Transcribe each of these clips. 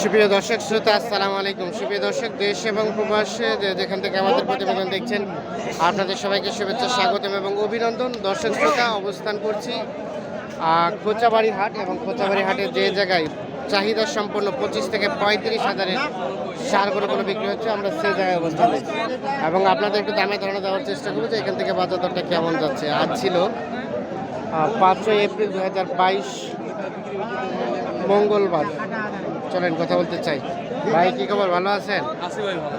সুপ্রিয় দর্শক, শ্রোতা, আসসালামু আলাইকুম। সুপ্রিয় দর্শক, দেশ এবং প্রবাসে যেখান থেকে আমাদের প্রতিবেদন দেখছেন, আপনাদের সবাইকে শুভেচ্ছা, স্বাগতম এবং অভিনন্দন। দর্শক, শ্রোতা, অবস্থান করছি খোঁচাবাড়ি হাট এবং খোঁচাবাড়ি হাটে যে জায়গায় চাহিদা সম্পন্ন পঁচিশ থেকে পঁয়ত্রিশ হাজারের সার গরুগুলো বিক্রি হচ্ছে, আমরা সেই জায়গায় অবস্থান করছি। এবং আপনাদের একটু দামে ধারণা দেওয়ার চেষ্টা করব যে এখান থেকে বাজার দরটা কেমন যাচ্ছে। আজ ছিল পাঁচই এপ্রিল দু হাজার বাইশ। মঙ্গলবার। চলেন কথা বলতে চাই। ভাই কি খবর? ভালো আছেন? আশি ভাই ভালো।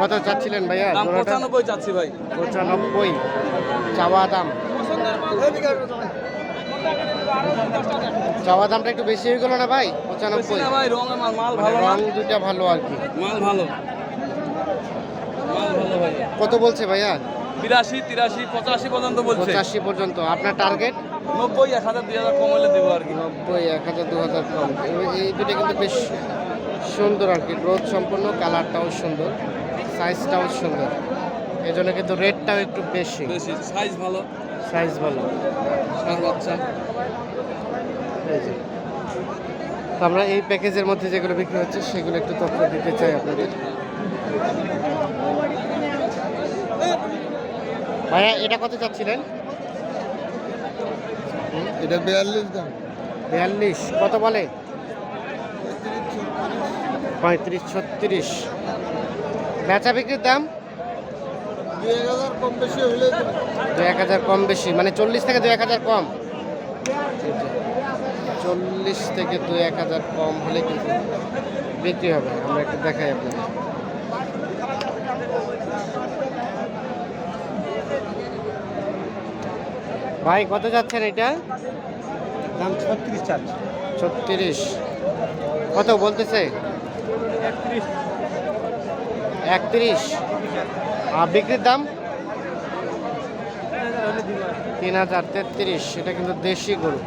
কত চাচ্ছিলেন ভাইয়া? পঁচানব্বই চাচ্ছি ভাই। পঁচানব্বই। চাওয়া দাম? চাওয়া দামটা একটু বেশি হয়ে গেল না ভাই? পঁচানব্বই। ভাই মাল মাল মানে ভালো রং মাল দুইটা ভালো আর কি। মাল ভালো। কত বলছে ভাইয়া? বিরাশি তিরাশি পঁচাশি পর্যন্ত বলছে। পঁচাশি পর্যন্ত। আপনার টার্গেট নব্বই এক হাজার দুই হাজার কম হলে দেবো আর কি। নব্বই এক হাজার দু হাজার কম। এই- দুটো কিন্তু বেশ সুন্দর আর কি। গ্রোথ সম্পন্ন কালারটাও সুন্দর সাইজটাও সুন্দর। এই জন্য কিন্তু রেটটাও একটু বেশি। বেশি সাইজ ভালো। সাইজ ভালো। বাচ্চা। এই যে। আমরা এই প্যাকেজের মধ্যে যেগুলো বিক্রি হচ্ছে সেগুলো একটু তথ্য দিতে চাই আপনাদের। ভাইয়া এটা কত চাচ্ছিলেন? এটা বিয়াল্লিশ দাম। বিয়াল্লিশ কত বলে? পঁয়ত্রিশ ছত্রিশ। বেচা বিক্রির দাম? দু এক হাজার কম বেশি মানে চল্লিশ থেকে দু এক হাজার কম। চল্লিশ থেকে দু এক হাজার কম হলে কিন্তু বিক্রি হবে। আমরা একটু দেখাই আপনাদের। ভাই কত যাচ্ছেন এটা? দাম ছত্রিশ চার্জ ছত্রিশ। কত বলতেছে? একত্রিশ। আর বিক্রির দাম? তিন হাজার তেত্রিশ। এটা কিন্তু দেশি গরু।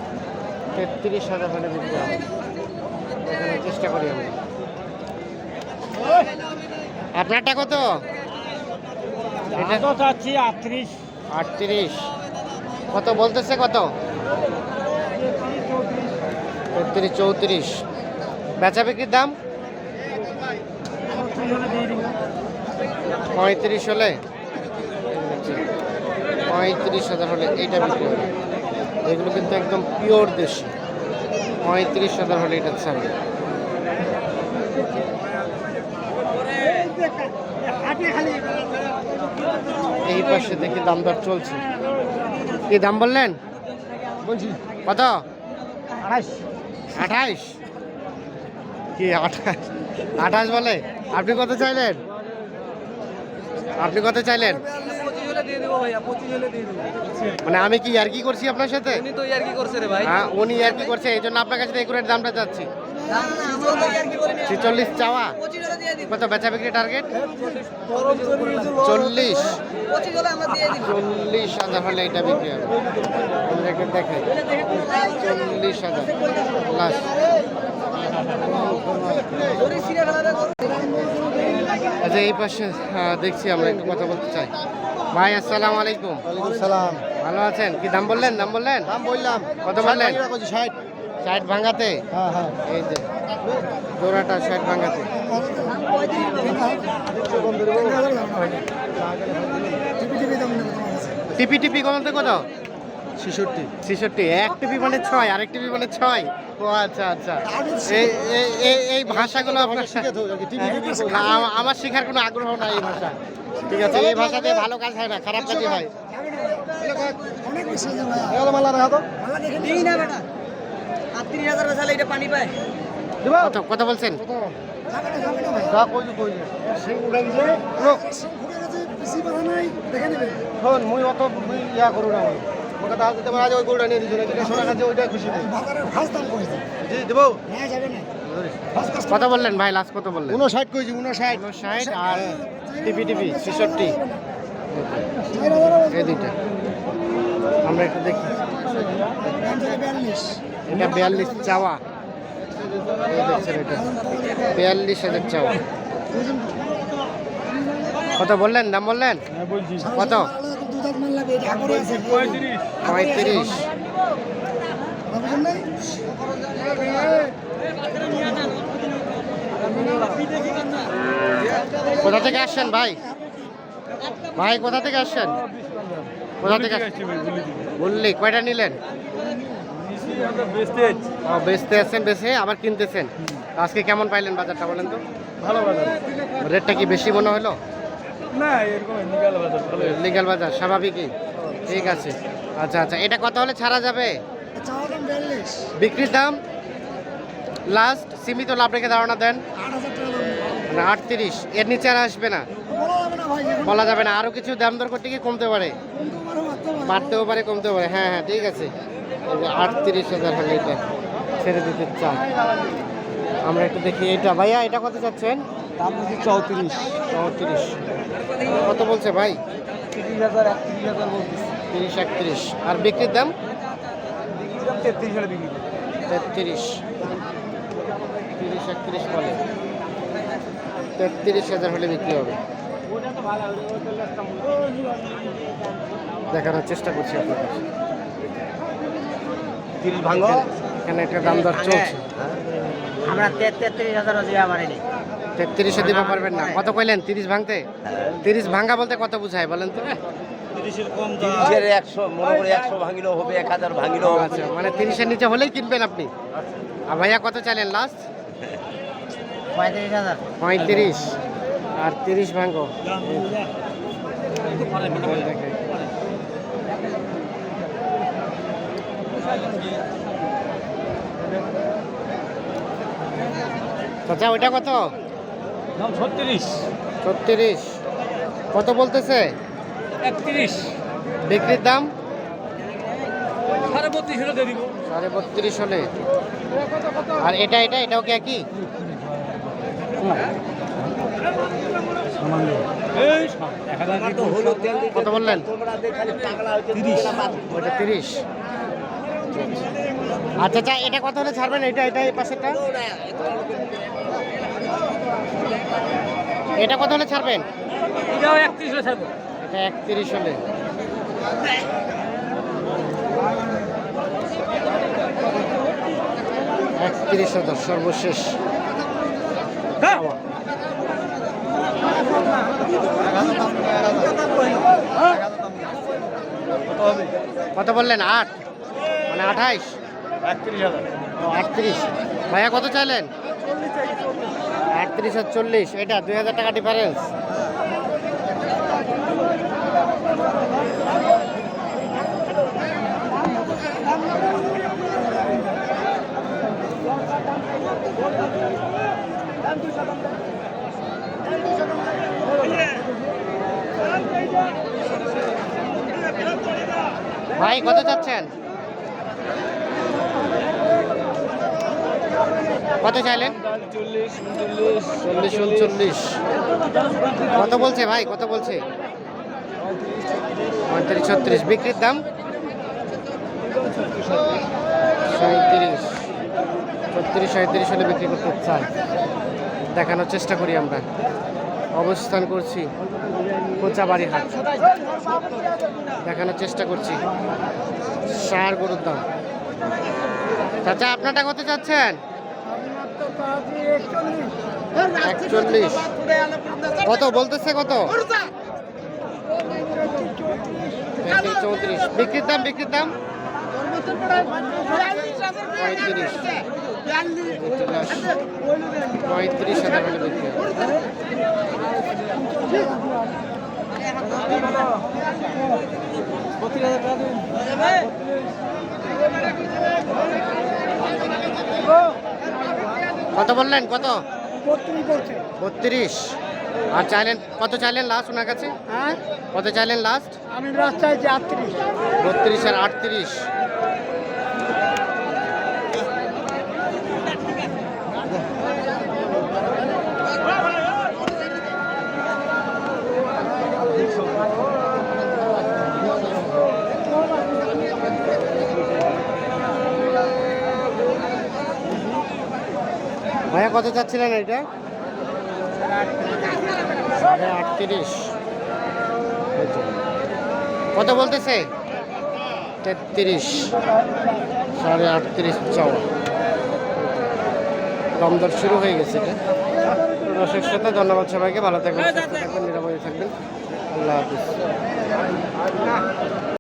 তেত্রিশ হাজার হলে বিক্রি হবে। এখানে চেষ্টা করি আমি। আপনারটা কত? এটা তো চাচ্ছি আটত্রিশ। আটত্রিশ। কত বলতেছে কত? তেত্রিশ চৌত্রিশ। বেচা বিক্রির দাম? পঁয়ত্রিশ হলে? পঁয়ত্রিশ হাজার হলে এইটা বিক্রি হবে। এগুলো কিন্তু একদম পিওর দেশি। পঁয়ত্রিশ হাজার হলে এটা ছাড়বে। এই পাশে দেখি দাম দর চলছে। কি দাম বললেন? বলছি। কত? আড়াইশ আঠাইশ কি আঠাশ? আঠাশ বলে? আপনি কত চাইলেন? আপনি কত চাইলেন? পঁচিশ হলে দিয়ে দেবো ভাইয়া পঁচিশ হলে দিয়ে দেবো মানে আমি কি আর কি করছি আপনার সাথে? উনি তো ইয়ার কি করছে রে ভাই। হ্যাঁ উনি করছে এই জন্য আপনার কাছে একুরেট দামটা চাচ্ছি ছেচল্লিশ চাওয়া। কত বেচা বিক্রি টার্গেট চল্লিশ। চল্লিশ হাজার হলে এটা বিক্রি হবে। আমাদেরকে দেখে। চল্লিশ হাজার। লাস্ট আচ্ছা এই পাশে দেখছি আমরা একটু কথা বলতে চাই। ভাই আসসালামু আলাইকুম। সালাম ভালো আছেন? কি দাম বললেন? দাম বললেন? দাম বললাম। কত বললেন? ষাট। ষাট ভাঙাতে? হ্যাঁ হ্যাঁ। এই যে। জোড়াটা ষাট ভাঙাতে। টিপি টিপি কমাতে কত ছেষট্টি। ছেষট্টি। এক টিপি মানে ছয় আরেক টিপি মানে ছয়। ও আচ্ছা আচ্ছা। এই এই- এই এই ভাষাগুলো আপনার আমার শেখার কোনো আগ্রহ নাই এই ভাষা ঠিক আছে এই ভাষাতে ভালো কাজ হয় না খারাপ কাজই হয়। মালা রাখা তো কত কত বলছেন? শোন মুই অত ইয়া করু না তাহলে আজ ওই নিয়ে দিছো না যেটা সোনা খাচ্ছে ওইটাই খুশি নেই। জি দেবো। কত বললেন ভাই লাস্ট কত বললেন? উনষাট কইছি উনষাট ষাট আর টিপি টিপি ছেষট্টি। এই দুইটা। আমরা একটু দেখি। এটা বিয়াল্লিশ চাওয়া। বিয়াল্লিশ হাজার কত বললেন? দাম বললেন? কত? পঁয়ত্রিশ। কোথা থেকে আসছেন ভাই? ভাই কোথা থেকে আসছেন? কোথা থেকে বললি কয়টা নিলেন? ও বেচতে আসছেন বেচে আবার কিনতেছেন। আজকে কেমন পাইলেন বাজারটা বলেন তো? ভালো বাজার। রেটটা কি বেশি মনে হলো? না এরকম নিকাল বাজার লিগাল বাজার। স্বাভাবিকই। ঠিক আছে। আচ্ছা আচ্ছা এটা কত হলে ছাড়া যাবে? বিক্রির দাম? লাস্ট সীমিত লাভ রেখে ধারণা দেন। মানে আটত্রিশ এর নিচে আর আসবে না। বলা যাবে না আরও কিছু দাম দর করতে গিয়ে কমতে পারে। বাড়তেও পারে কমতেও পারে। হ্যাঁ হ্যাঁ ঠিক আছে। আটত্রিশ হাজার হলে এটা ছেড়ে দিতে চান। আমরা একটু দেখি এটা। ভাইয়া এটা কত চাচ্ছেন? দাম বলছি চৌত্রিশ। চৌত্রিশ। কত বলছে ভাই? তিরিশ হাজার একত্রিশ হাজার বলতেছি। তিরিশ একত্রিশ। আর বিক্রির দাম? তেত্রিশ বিক্রি তেত্রিশ। তিরিশ একত্রিশ বলে। তেত্রিশ হাজার হলে বিক্রি হবে। দেখানোর চেষ্টা করছি আপনাদের। তিরিশ ভাঙো। এখানে একটা দাম দর চলছে। আমরা তেত্রিশ হাজার দেওয়া পারিনি তেত্রিশে দিতে পারবেন না। কত কইলেন? তিরিশ ভাঙতে? তিরিশ ভাঙা বলতে কত বুঝায় বলেন তো? তিরিশের একশো মনে করে একশো ভাঙিলেও হবে এক হাজার ভাঙিলেও হবে। আচ্ছা মানে তিরিশের নিচে হলেই কিনবেন আপনি। আর ভাইয়া কত চাইলেন লাস্ট পঁয়ত্রিশ হাজার। পঁয়ত্রিশ। আর তিরিশ ভাঙ্গো দেখে। চাচা ওইটা কত? ছত্রিশ। ছত্রিশ। কত বলতেছে? একত্রিশ। বিক্রির দাম? সাড়ে বত্রিশ হলে দিব। সাড়ে বত্রিশ হলে। আর এটা এটা এটাও কি একই? কত বললেন? তিরিশ। ওইটা তিরিশ। আচ্ছা আচ্ছা এটা কত হলে ছাড়বেন? এটা এটা এই পাশেরটা? এটা কত হলে ছাড়বেন? এটাও একত্রিশ হলে ছাড়বো। এটা একত্রিশ হলে। একত্রিশ হাজার সর্বশেষ। কত বললেন? আট? মানে আঠাইশ? একত্রিশ আটত্রিশ। ভাইয়া কত চাইলেন? আটত্রিশ আর চল্লিশ। এটা দুই হাজার টাকা ডিফারেন্স ভাই কত চাচ্ছেন? কত চাইলেন? চল্লিশ উনচল্লিশ। কত বলছে ভাই? কত বলছে? পঁয়ত্রিশ ছত্রিশ। বিক্রির দাম? সাঁত্রিশ ছত্রিশ সাঁত্রিশ হলে বিক্রি করতে চাই। দেখানোর চেষ্টা করি আমরা। অবস্থান করছি কোচাবাড়ি হাট দেখানোর চেষ্টা করছি। সার গরুর দাম। চাচা আপনারটা কত চাচ্ছেন? একচল্লিশ। কত? বলতেছে কত? চৌত্রিশ। বিক্রির দাম বিক্রির দাম? পঁয়ত্রিশ। পঁয়ত্রিশ হাজার বিক্রি। কত বললেন? কত? বত্রিশ আর চাইলেন কত চাইলেন লাস্ট ওনার কাছে? কত চাইলেন লাস্ট আমি লাস্ট চাইছি আটত্রিশ। বত্রিশ আর আটত্রিশ। কত চাচ্ছিলেন এটা? সাড়ে আটত্রিশ। কত বলতেছে? তেত্রিশ। সাড়ে আটত্রিশ চাওয়া। দর শুরু হয়ে গেছে এটা। দর্শক শ্রোতা ধন্যবাদ সবাইকে। ভালো থাকবেন থাকবেন, নিরাপদে থাকবেন। আল্লাহ হাফিজ।